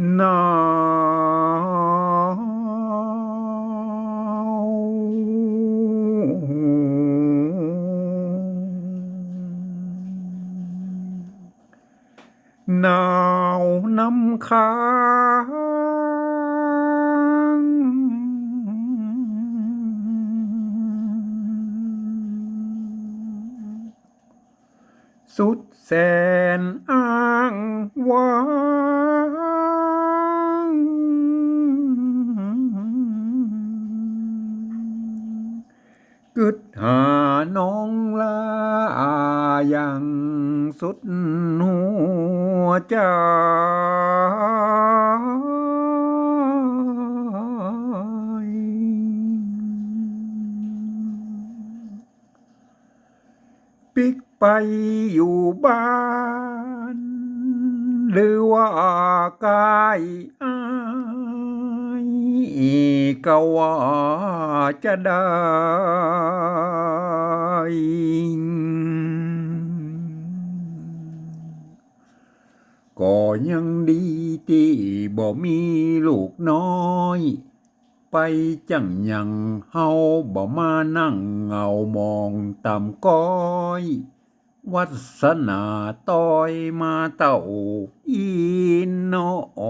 หนาวหนาวน้ำค้างสุดแสนอ้างว้าง กึดหาน้องลาอย่างสุดหัวใจปิกไปอยู่บ้าน หรือว่ากายอาย ก็ว่าจะได้ ก็ยังดีที่บ่มีลูกน้อย ไปจังยังเฮาบ่มานั่งเงามองต่ำก้อยวัสนาต้อยมาเต่าอีนอ